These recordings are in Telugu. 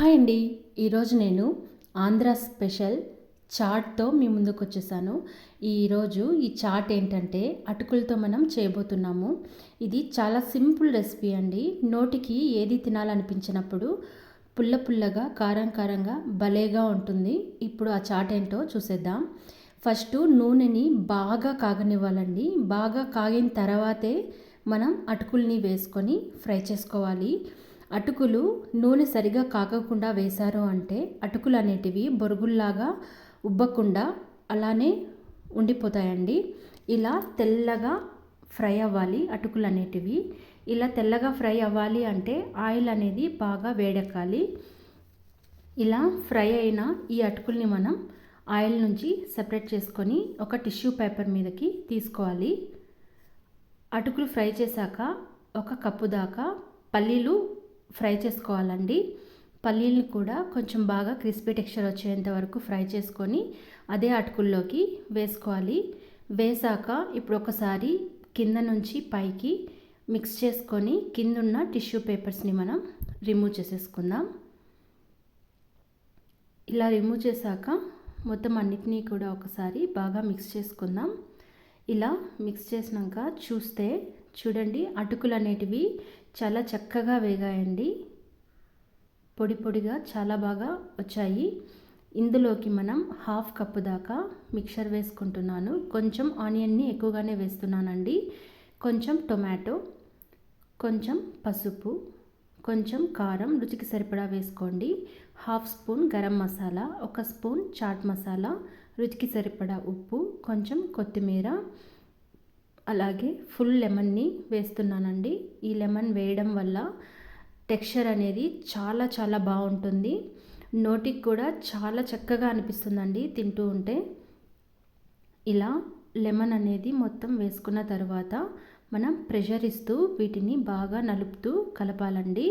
హాయ్ అండి ఈరోజు నేను ఆంధ్ర స్పెషల్ చాట్తో మీ ముందుకు వచ్చేసాను ఈరోజు ఈ చాట్ ఏంటంటే అటుకులతో మనం చేయబోతున్నాము. ఇది చాలా సింపుల్ రెసిపీ అండి. నోటికి ఏది తినాలనిపించినప్పుడు పుల్ల పుల్లగా కారం కారంగా భలేగా ఉంటుంది. ఇప్పుడు ఆ చాట్ ఏంటో చూసేద్దాం. ఫస్ట్ నూనెని బాగా కాగనివ్వాలండి. బాగా కాగిన తర్వాతే మనం అటుకుల్ని వేసుకొని ఫ్రై చేసుకోవాలి. అటుకులు నూనె సరిగా కాకకుండా వేశారు అంటే అటుకులు అనేటివి బొరుగుల్లాగా ఉబ్బకుండా అలానే ఉండిపోతాయండి. ఇలా తెల్లగా ఫ్రై అవ్వాలి అటుకులు అనేటివి. ఇలా తెల్లగా ఫ్రై అవ్వాలి అంటే ఆయిల్ అనేది బాగా వేడెక్కాలి. ఇలా ఫ్రై అయిన ఈ అటుకుల్ని మనం ఆయిల్ నుంచి సపరేట్ చేసుకొని ఒక టిష్యూ పేపర్ మీదకి తీసుకోవాలి. అటుకులు ఫ్రై చేశాక ఒక కప్పు దాకా పల్లీలు ఫ్రై చేసుకోవాలండి. పల్లీలు కూడా కొంచెం బాగా క్రిస్పీ టెక్స్చర్ వచ్చేంత వరకు ఫ్రై చేసుకొని అదే అటుకుల్లోకి వేసుకోవాలి. వేసాక ఇప్పుడు ఒకసారి కింద నుంచి పైకి మిక్స్ చేసుకొని కిందున్న టిష్యూ పేపర్స్ని మనం రిమూవ్ చేసేసుకుందాం. ఇలా రిమూవ్ చేశాక మొత్తం అన్నిటినీ కూడా ఒకసారి బాగా మిక్స్ చేసుకుందాం. ఇలా మిక్స్ చేసినాక చూస్తే చూడండి అటుకులు అనేటివి చాలా చక్కగా వేగాయండి. పొడి పొడిగా చాలా బాగా వచ్చాయి. ఇందులోకి మనం హాఫ్ కప్పు దాకా మిక్చర్ వేసుకుంటున్నాను. కొంచెం ఆనియన్ని ఎక్కువగానే వేస్తున్నానండి. కొంచెం టొమాటో కొంచెం పసుపు కొంచెం కారం రుచికి సరిపడా వేసుకోండి. హాఫ్ స్పూన్ గరం మసాలా ఒక స్పూన్ చాట్ మసాలా రుచికి సరిపడా ఉప్పు కొంచెం కొత్తిమీర అలాగే ఫుల్ లెమన్ని వేస్తున్నానండి. ఈ లెమన్ వేయడం వల్ల టెక్స్చర్ అనేది చాలా చాలా బాగుంటుంది. నోటికి కూడా చాలా చక్కగా అనిపిస్తుందండి తింటూ ఉంటే. ఇలా లెమన్ అనేది మొత్తం వేసుకున్న తర్వాత మనం ప్రెషర్ ఇస్తూ వీటిని బాగా నలుపుతూ కలపాలండి.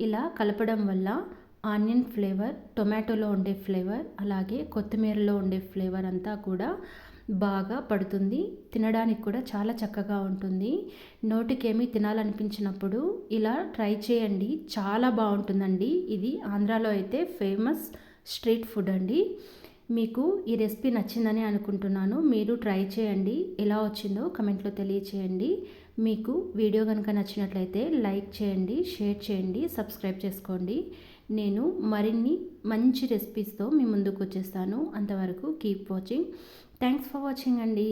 ఇలా కలపడం వల్ల ఆనియన్ ఫ్లేవర్ టొమాటోలో ఉండే ఫ్లేవర్ అలాగే కొత్తిమీరలో ఉండే ఫ్లేవర్ అంతా కూడా బాగా పడుతుంది. తినడానికి కూడా చాలా చక్కగా ఉంటుంది. నోటికేమీ తినాలనిపించినప్పుడు ఇలా ట్రై చేయండి. చాలా బాగుంటుందండి. ఇది ఆంధ్రాలో అయితే ఫేమస్ స్ట్రీట్ ఫుడ్ అండి. మీకు ఈ రెసిపీ నచ్చిందని అనుకుంటున్నాను. మీరు ట్రై చేయండి. ఎలా వచ్చిందో కమెంట్లో తెలియచేయండి. మీకు వీడియో కనుక నచ్చినట్లయితే లైక్ చేయండి షేర్ చేయండి సబ్స్క్రైబ్ చేసుకోండి. నేను మరిన్ని మంచి రెసిపీస్తో మీ ముందుకు వచ్చేస్తాను. అంతవరకు keep watching thanks for watching అండి.